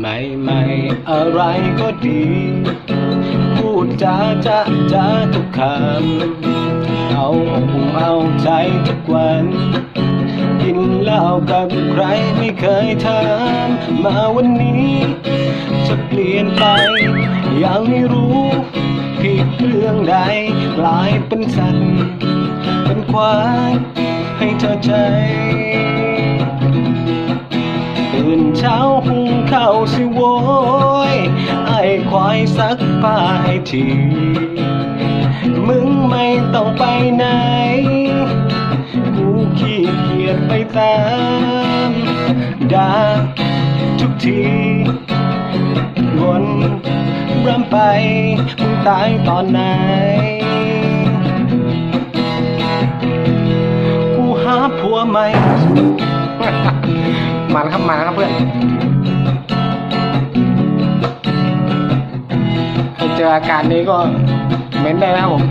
ไม่ไม่อะไรก็ดี พูดจาจะจะทุกคำเอาหูเอาใจทุกวัน กินเหล้ากับใครไม่เคยถามมาวันนี้ จะเปลี่ยนไป ยังไม่รู้ผิดเรื่องใดกลายเป็นสัตว์เป็นควายให้เธอใจ ยไอ้ควายซักผ้าให้ทีมึงไม่ต้องไปไหน กูขี้เกียจไปตามดาทุกทีวนรำไป มึงตายตอนไหน กูหาผัวใหม่มันครับ มาแล้วครับเพื่อน ออาการนี้ก็เม้นได้นะครับผม